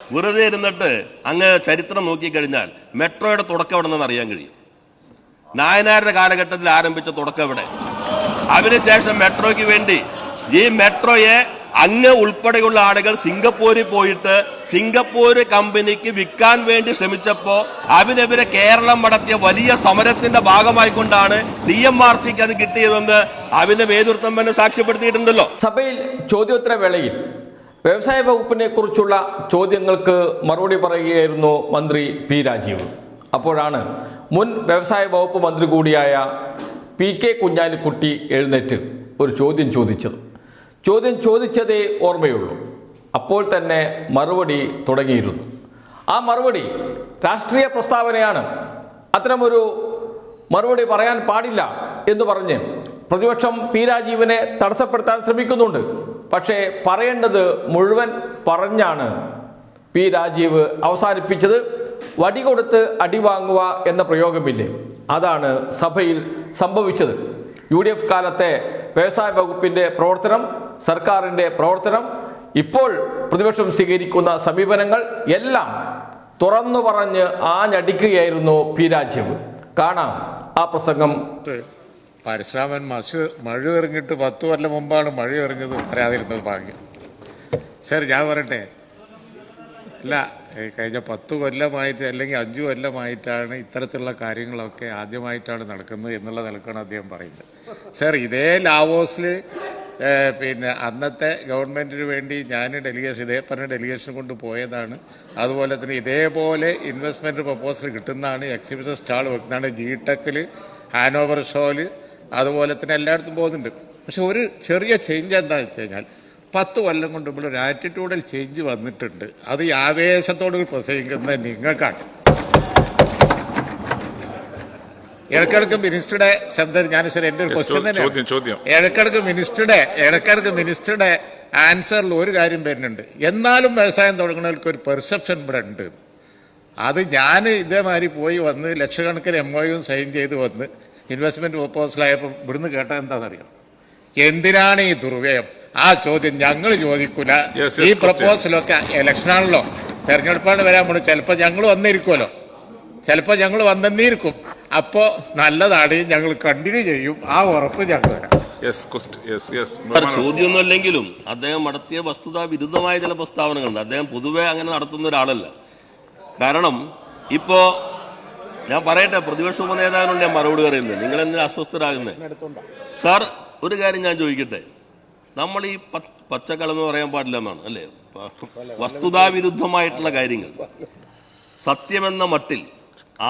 വെറുതെ ഇരുന്നിട്ട് അങ്ങ് ചരിത്രം നോക്കിക്കഴിഞ്ഞാൽ മെട്രോയുടെ തുടക്കം എവിടെ നിന്ന് അറിയാൻ കഴിയും. നായനാരുടെ കാലഘട്ടത്തിൽ ആരംഭിച്ച തുടക്കം എവിടെ? അതിനുശേഷം മെട്രോയ്ക്ക് വേണ്ടി ഈ മെട്രോയെ അങ്ങ് ഉൾപ്പെടെയുള്ള ആളുകൾ സിംഗപ്പൂരിൽ പോയിട്ട് സിംഗപ്പൂര് കമ്പനിക്ക് വിൽക്കാൻ വേണ്ടി ശ്രമിച്ചപ്പോ അതിനെതിരെ കേരളം നടത്തിയ വലിയ സമരത്തിന്റെ ഭാഗമായിക്കൊണ്ടാണ് ഡി എം ആർ സിക്ക് അത് കിട്ടിയതെന്ന് അതിന്റെ നേതൃത്വം തന്നെ സാക്ഷ്യപ്പെടുത്തിയിട്ടുണ്ടല്ലോ. സഭയിൽ ചോദ്യോത്തര വേളയിൽ വ്യവസായ വകുപ്പിനെ കുറിച്ചുള്ള ചോദ്യങ്ങൾക്ക് മറുപടി പറയുകയായിരുന്നു മന്ത്രി പി രാജീവ്. അപ്പോഴാണ് മുൻ വ്യവസായ വകുപ്പ് മന്ത്രി കൂടിയായ പി കെ കുഞ്ഞാലിക്കുട്ടി എഴുന്നേറ്റ് ഒരു ചോദ്യം ചോദിച്ചത്. ചോദ്യം ചോദിച്ചതേ ഓർമ്മയുള്ളൂ. അപ്പോൾ തന്നെ മറുപടി തുടങ്ങിയിരുന്നു. ആ മറുപടി രാഷ്ട്രീയ പ്രസ്താവനയാണ്. അത്തരമൊരു മറുപടി പറയാൻ പാടില്ല എന്ന് പറഞ്ഞ് പ്രതിപക്ഷം പി രാജീവിനെ തടസ്സപ്പെടുത്താൻ ശ്രമിക്കുന്നുണ്ട്. പക്ഷേ പറയേണ്ടത് മുഴുവൻ പറഞ്ഞാണ് പി രാജീവ് അവസാനിപ്പിച്ചത്. വടി കൊടുത്ത് അടി വാങ്ങുക എന്ന പ്രയോഗമില്ലേ? അതാണ് സഭയിൽ സംഭവിച്ചത്. യു ഡി എഫ് കാലത്തെ വ്യവസായ വകുപ്പിന്റെ പ്രവർത്തനം സർക്കാരിന്റെ പ്രവർത്തനം ഇപ്പോൾ പ്രതിപക്ഷം സ്വീകരിക്കുന്ന സമീപനങ്ങൾ എല്ലാം തുറന്നു പറഞ്ഞ് ആഞ്ഞടിക്കുകയായിരുന്നു പി രാജീവ്. കാണാം ആ പ്രസംഗം. പരശുരാമൻ മഷു മഴ എറിഞ്ഞിട്ട് പത്ത് കൊല്ലം മുമ്പാണ് മഴ എറിഞ്ഞത് പറയാതിരുന്നത് ഭാഗ്യം. സർ ഞാൻ പറയട്ടെ. അല്ല കഴിഞ്ഞ പത്ത് കൊല്ലമായിട്ട് അല്ലെങ്കിൽ അഞ്ചു കൊല്ലമായിട്ടാണ് ഇത്തരത്തിലുള്ള കാര്യങ്ങളൊക്കെ ആദ്യമായിട്ടാണ് നടക്കുന്നത് എന്നുള്ള നിലക്കാണ് അദ്ദേഹം പറയുന്നത്. സർ ഇതേ ലാവോസിൽ പിന്നെ അന്നത്തെ ഗവൺമെന്റിന് വേണ്ടി ഞാൻ ഡെലിഗേഷൻ ഇതേ പറഞ്ഞ ഡെലിഗേഷൻ കൊണ്ട് പോയതാണ്. അതുപോലെ തന്നെ ഇതേപോലെ ഇൻവെസ്റ്റ്മെന്റ് പ്രപ്പോസൽ കിട്ടുന്നതാണ് എക്സിബിഷൻ സ്റ്റാൾ വെക്കുന്നതാണ് ജി ടെക്കിൽ ഹാനോവർ ഷോയിൽ അതുപോലെ തന്നെ എല്ലായിടത്തും പോകുന്നുണ്ട്. പക്ഷെ ഒരു ചെറിയ ചേഞ്ച് എന്താണെന്ന് വെച്ച് കഴിഞ്ഞാൽ പത്ത് കൊല്ലം കൊണ്ട് ഇവിടെ ഒരു ആറ്റിറ്റ്യൂഡൽ ചേഞ്ച് വന്നിട്ടുണ്ട്. അത് ഈ ആവേശത്തോട് പ്രസംഗിക്കുന്നത് നിങ്ങൾക്കാണ്. ഇടക്കിടക്ക് മിനിസ്റ്ററുടെ ശബ്ദം ഞാൻ സാർ എന്റെ ഒരു ക്വസ്റ്റ്യൻ തന്നെ. ഇടക്കിടക്ക് മിനിസ്റ്ററുടെ ഇടക്കിടക്ക് മിനിസ്റ്ററുടെ ആൻസറിൽ ഒരു കാര്യം വരുന്നുണ്ട്. എന്നാലും വ്യവസായം തുടങ്ങുന്നവർക്ക് ഒരു പെർസെപ്ഷൻ ഇവിടെ ഉണ്ട്. അത് ഞാൻ ഇതേമാതിരി പോയി വന്ന് ലക്ഷക്കണക്കിന് എം ഒയും സൈൻ ചെയ്ത് വന്ന് ഇൻവെസ്റ്റ്മെന്റ് പ്രപ്പോസലായപ്പോൾ ഇവിടുന്ന് കേട്ടത് എന്താണെന്നറിയാം? എന്തിനാണ് ഈ ദുർവ്യയം? ആ ചോദ്യം ഞങ്ങൾ ചോദിക്കൂല. ഈ. പ്രപ്പോസലൊക്കെ ഇലക്ഷനാണല്ലോ തെരഞ്ഞെടുപ്പാണ് വരാൻ പോണത്. ചിലപ്പോൾ ഞങ്ങൾ വന്നിരിക്കുമല്ലോ ചിലപ്പോൾ ഞങ്ങൾ വന്നെന്നിരിക്കും. അപ്പോൾ നല്ലതാണ് ഞങ്ങൾ കണ്ടിന്യൂ ചെയ്യും. ആ ഉറപ്പ് ഞങ്ങൾ തരാം. യെസ് യെസ് യെസ് സാർ, അല്ലെങ്കിലും അദ്ദേഹം നടത്തിയ വസ്തുതാ വിരുദ്ധമായ ചില പ്രസ്താവനകളുണ്ട്. അദ്ദേഹം പൊതുവെ അങ്ങനെ നടത്തുന്ന ഒരാളല്ല. കാരണം ഇപ്പോ ഞാൻ പറയട്ടെ പ്രതിപക്ഷ ഉപനേതാവിനോട് ഞാൻ മറുപടി പറയുന്നത്. നിങ്ങൾ എന്തിനാ അസ്വസ്ഥരാകുന്നത് സാർ ഒരു കാര്യം ഞാൻ ചോദിക്കട്ടെ. നമ്മൾ ഈ പച്ചക്കളെന്ന് പറയാൻ പാടില്ല എന്നാണ് അല്ലേ? വസ്തുതാവിരുദ്ധമായിട്ടുള്ള കാര്യങ്ങൾ. സത്യമെന്ന മട്ടിൽ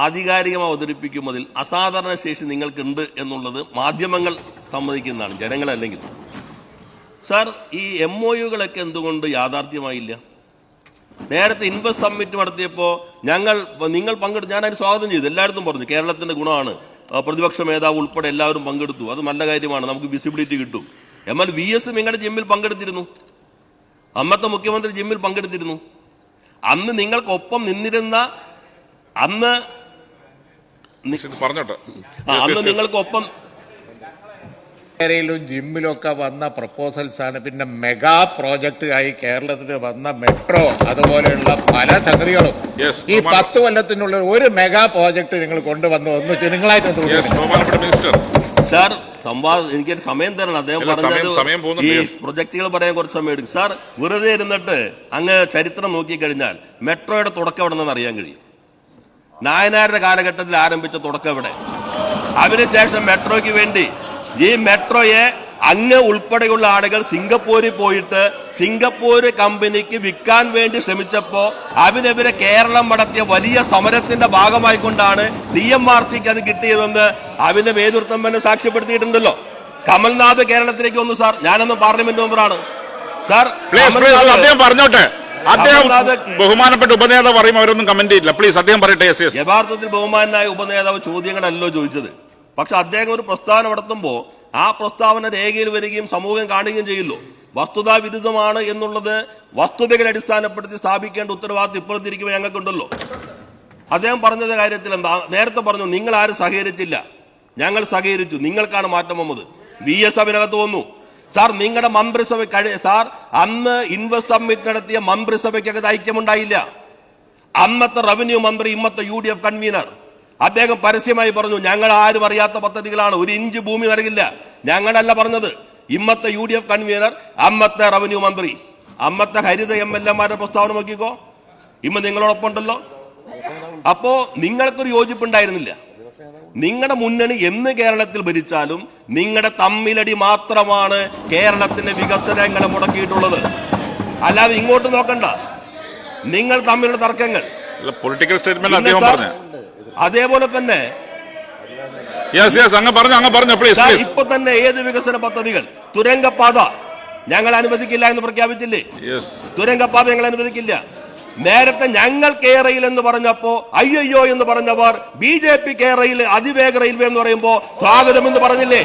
ആധികാരികം അവതരിപ്പിക്കുന്നതിൽ അസാധാരണ ശേഷി നിങ്ങൾക്കുണ്ട് എന്നുള്ളത് മാധ്യമങ്ങൾ സമ്മതിക്കുന്നതാണ് ജനങ്ങളല്ലെങ്കിൽ. സാർ ഈ എം ഒ യുകളൊക്കെ എന്തുകൊണ്ട് യാഥാർത്ഥ്യമായില്ല? നേരത്തെ ഇൻവെസ്റ്റ് സമ്മിറ്റ് നടത്തിയപ്പോൾ ഞങ്ങൾ നിങ്ങൾ പങ്കെടുത്തു ഞാൻ അതിന് സ്വാഗതം ചെയ്തു. എല്ലായിടത്തും പറഞ്ഞു കേരളത്തിന്റെ ഗുണമാണ്. പ്രതിപക്ഷ നേതാവ് ഉൾപ്പെടെ എല്ലാവരും പങ്കെടുത്തു. അത് നല്ല കാര്യമാണ് നമുക്ക് വിസിബിലിറ്റി കിട്ടും. എന്നാൽ വി എസ് നിങ്ങളുടെ ജിമ്മിൽ പങ്കെടുത്തിരുന്നു. അന്നത്തെ മുഖ്യമന്ത്രി ജിമ്മിൽ പങ്കെടുത്തിരുന്നു. അന്ന് നിങ്ങൾക്കൊപ്പം നിന്നിരുന്ന അന്ന് പറഞ്ഞോട്ടെ. അന്ന് നിങ്ങൾക്കൊപ്പം ഏരിയയിലും ജിമ്മിലും ഒക്കെ വന്ന പ്രപ്പോസൽസാണ്. ആണ് പിന്നെ മെഗാ പ്രോജക്റ്റ് ആയി കേരളത്തിൽ വന്ന മെട്രോ അതുപോലെയുള്ള പല സംഗതികളും. ഈ പത്ത് കൊല്ലത്തിനുള്ള ഒരു മെഗാ പ്രോജക്റ്റ് നിങ്ങൾ കൊണ്ടുവന്നു ഒന്ന് നിങ്ങളായിട്ട് മിനിസ്റ്റർ സാർ സംവാദം എനിക്ക് സമയം തരണം. അദ്ദേഹം പറഞ്ഞത് ഈ പ്രൊജക്റ്റുകൾ പ്രൊജക്ടുകൾ പറയാൻ കുറച്ച് സമയം എടുക്കും. സാർ വെറുതെ ഇരുന്നിട്ട് അങ്ങ് ചരിത്രം നോക്കിക്കഴിഞ്ഞാൽ മെട്രോയുടെ തുടക്കം എവിടെ നിന്ന് അറിയാൻ കഴിയും. നായനാരുടെ കാലഘട്ടത്തിൽ ആരംഭിച്ച തുടക്കം എവിടെ? അതിനുശേഷം മെട്രോയ്ക്ക് വേണ്ടി ഈ മെട്രോയെ അങ്ങ് ഉൾപ്പെടെയുള്ള ആളുകൾ സിംഗപ്പൂരിൽ പോയിട്ട് സിംഗപ്പൂര് കമ്പനിക്ക് വിൽക്കാൻ വേണ്ടി ശ്രമിച്ചപ്പോൾ അതിനെതിരെ കേരളം നടത്തിയ വലിയ സമരത്തിന്റെ ഭാഗമായിക്കൊണ്ടാണ് ഡി എം ആർ സിക്ക് അത് കിട്ടിയതെന്ന് അതിന്റെ നേതൃത്വം തന്നെ സാക്ഷ്യപ്പെടുത്തിയിട്ടുണ്ടല്ലോ. കമൽനാഥ് കേരളത്തിലേക്ക് വന്നു സാർ. ഞാനൊന്ന് പാർലമെന്റ് മെമ്പറാണ്. സാർ അദ്ദേഹം പറഞ്ഞോട്ടെ. അദ്ദേഹം ബഹുമാനപ്പെട്ട ഉപനേതാവ് പറയും അവരൊന്നും കമന്റ് ചെയ്യില്ല പ്ലീസ് അദ്ദേഹം പറയട്ടെ. യഥാർത്ഥത്തിൽ ബഹുമാനായ ഉപനേതാവ് ചോദ്യങ്ങളല്ലോ ചോദിച്ചത്. പക്ഷെ അദ്ദേഹം ഒരു പ്രസ്താവന നടത്തുമ്പോൾ ആ പ്രസ്താവന രേഖയിൽ വരികയും സമൂഹം കാണുകയും ചെയ്യുന്നു. വസ്തുതാ വിരുദ്ധമാണ് എന്നുള്ളത് വസ്തുതകളെ അടിസ്ഥാനപ്പെടുത്തി സ്ഥാപിക്കേണ്ട ഉത്തരവാദിത്വം ഇപ്പോഴത്തിരിക്കുമ്പോൾ ഞങ്ങൾക്കുണ്ടല്ലോ. അദ്ദേഹം പറഞ്ഞത് കാര്യത്തിൽ എന്താ? നേരത്തെ പറഞ്ഞു നിങ്ങൾ ആരും സഹകരിച്ചില്ല. ഞങ്ങൾ സഹകരിച്ചു. നിങ്ങൾക്കാണ് മാറ്റം വന്നത്. വി എസ് അതിനകത്ത് വന്നു. സാർ നിങ്ങളുടെ മന്ത്രിസഭ കഴി സാർ അന്ന് ഇൻവെസ്റ്റ് സമ്മിറ്റ് നടത്തിയ മന്ത്രിസഭയ്ക്കകത്ത് ഐക്യമുണ്ടായില്ല. അന്നത്തെ റവന്യൂ മന്ത്രി ഇന്നത്തെ യു ഡി എഫ് കൺവീനർ അദ്ദേഹം പരസ്യമായി പറഞ്ഞു ഞങ്ങൾ ആരും അറിയാത്ത പദ്ധതികളാണ് ഒരു ഇഞ്ച് ഭൂമി നൽകില്ല ഞങ്ങളല്ല പറഞ്ഞത്. ഇമ്മത്തെ യു ഡി എഫ് കൺവീനർ അമ്മത്തെ റവന്യൂ മന്ത്രി അമ്മത്തെ ഹരിത എം എൽ എമാരുടെ പ്രസ്താവന നോക്കിക്കോ. ഇമ്മ നിങ്ങളോടൊപ്പം ഉണ്ടല്ലോ. അപ്പോ നിങ്ങൾക്കൊരു യോജിപ്പുണ്ടായിരുന്നില്ല. നിങ്ങളുടെ മുന്നണി എന്ന് കേരളത്തിൽ ഭരിച്ചാലും നിങ്ങളുടെ തമ്മിലടി മാത്രമാണ് കേരളത്തിന്റെ വികസനങ്ങളെ മുടക്കിയിട്ടുള്ളത്. അല്ലാതെ ഇങ്ങോട്ട് നോക്കണ്ട. നിങ്ങൾ തമ്മിലുള്ള തർക്കങ്ങൾ. പൊളിറ്റിക്കൽ സ്റ്റേറ്റ്മെന്റ് അദ്ദേഹം പറഞ്ഞു. അതേപോലെ തന്നെ യെസ് യെസ് അങ്ങ് പറഞ്ഞു അങ്ങ് പറഞ്ഞു പ്ലീസ് ഇപ്പൊ തന്നെ ഏത് വികസന പദ്ധതികൾ? തുരങ്കപാത ഞങ്ങൾ അനുവദിക്കില്ല എന്ന് പ്രഖ്യാപിച്ചില്ലേ? തുരങ്കപ്പാത തുരങ്കപാത ഞങ്ങൾ അനുവദിക്കില്ല. നേരത്തെ ഞങ്ങൾ കേരയിൽ എന്ന് പറഞ്ഞപ്പോ അയ്യോ എന്ന് പറഞ്ഞവർ ബി ജെ പി കേരയിൽ അതിവേഗ റെയിൽവേ എന്ന് പറയുമ്പോ സ്വാഗതം എന്ന് പറഞ്ഞില്ലേ?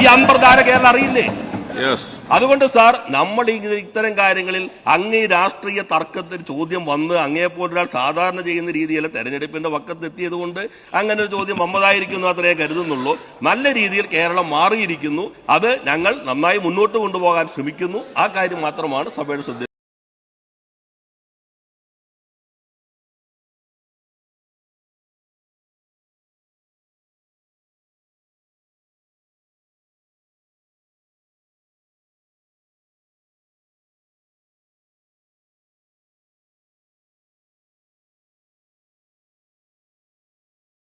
ഈ അന്തർധാര കേരള അറിയില്ലേ? അതുകൊണ്ട് സാർ നമ്മൾ ഇത്തരം കാര്യങ്ങളിൽ അങ്ങേ രാഷ്ട്രീയ തർക്കത്തിൽ ചോദ്യം വന്ന് അങ്ങേ പോലൊരാൾ സാധാരണ ചെയ്യുന്ന രീതിയിൽ തെരഞ്ഞെടുപ്പിന്റെ വക്കത്തെത്തിയത് കൊണ്ട് അങ്ങനെ ഒരു ചോദ്യം വമ്പതായിരിക്കുന്നു അത്രേ കരുതുന്നുള്ളൂ. നല്ല രീതിയിൽ കേരളം മാറിയിരിക്കുന്നു. അത് ഞങ്ങൾ നന്നായി മുന്നോട്ട് കൊണ്ടുപോകാൻ ശ്രമിക്കുന്നു. ആ കാര്യം മാത്രമാണ് സഭയുടെ ശ്രദ്ധ